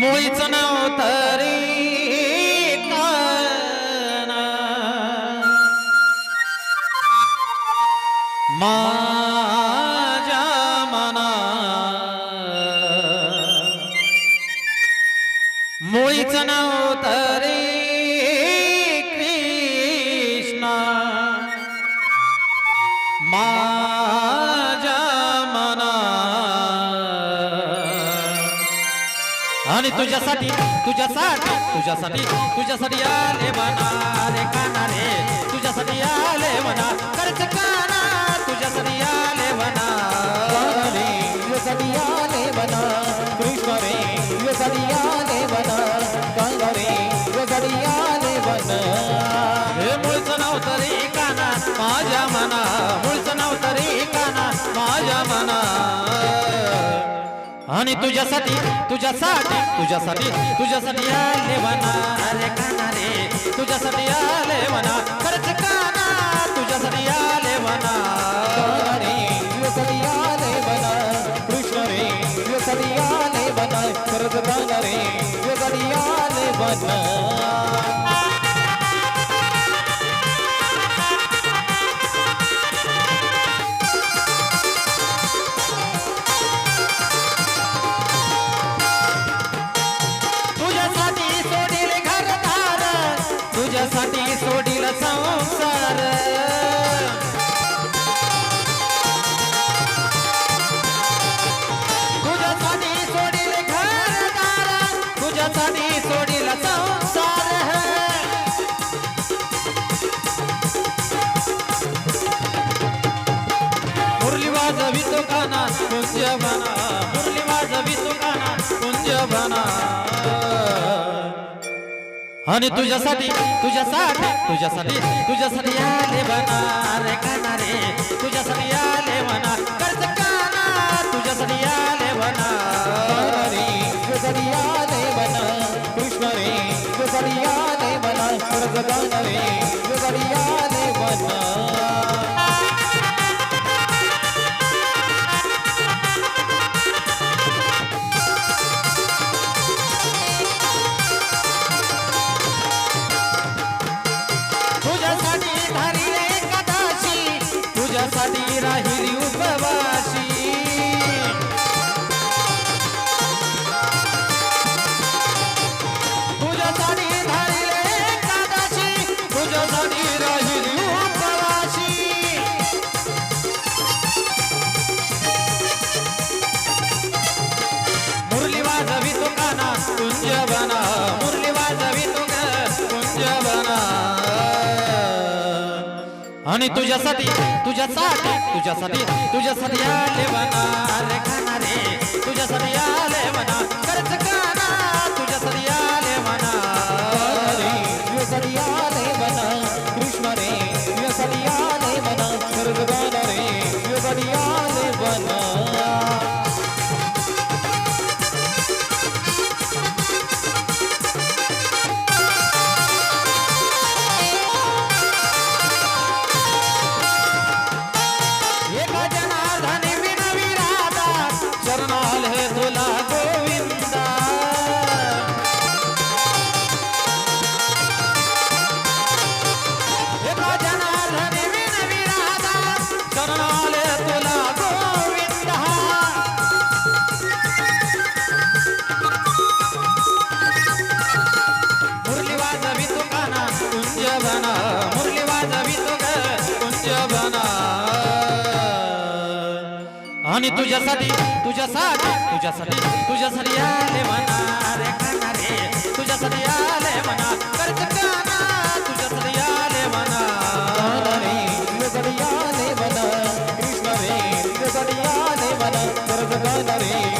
मुळीच नाव तरी मा मुळीच नव्हतं रे कृष्णा। माझ्या मना आणि तुझ्यासाठी तुझ्यासाठी तुझ्यासाठी तुझ्यासाठी आले म्हणा रे काना रे आणि तुझ्यासाठी तुझ्यासाठी तुझ्यासाठी तुझ्यासाठी आले म्हणा. रे काना रे तुझ्यासाठी आले म्हणा. खरंच काना तुझ्यासाठी आले म्हणा. रे आले कृष्ण रे युसाठी आले खरंच रे युसाठी आले बना संसार. तुझ्यासाठी सोडील घरदार तुझ्यासाठी सोडील संसार. मुरली वाजवी तो काना बना आणि तुझ्यासाठी तुझ्यासाठी तुझ्यासाठी तुझ्यासाठी आले बना रे काना रे तुझ्यासाठी आले म्हणा कर्ज काना तुझ्यासाठी आले म्हणा रे तुझ्यासाठी आले बना कृष्ण रे तुझ्यासाठी आले बना कर्ज काना रे तुझ्यासाठी आले बना आणि तुझ्यासाठी तुझ्यासाठी तुझ्यासाठी तुझ्यासाठी आले म्हणा रे तुझ्यासाठी आले म्हणा खरंच काना आणि तुझ्यासाठी तुझ्यासाठी तुझ्यासाठी तुझ्यासाठी आले म्हणा रे काना रे तुझ्यासाठी आले म्हणा कर्ज काना. तुझ्यासाठी आले म्हणा. रे युसाठी आले बना कृष्ण रे युसाठी आले बना खरंच रे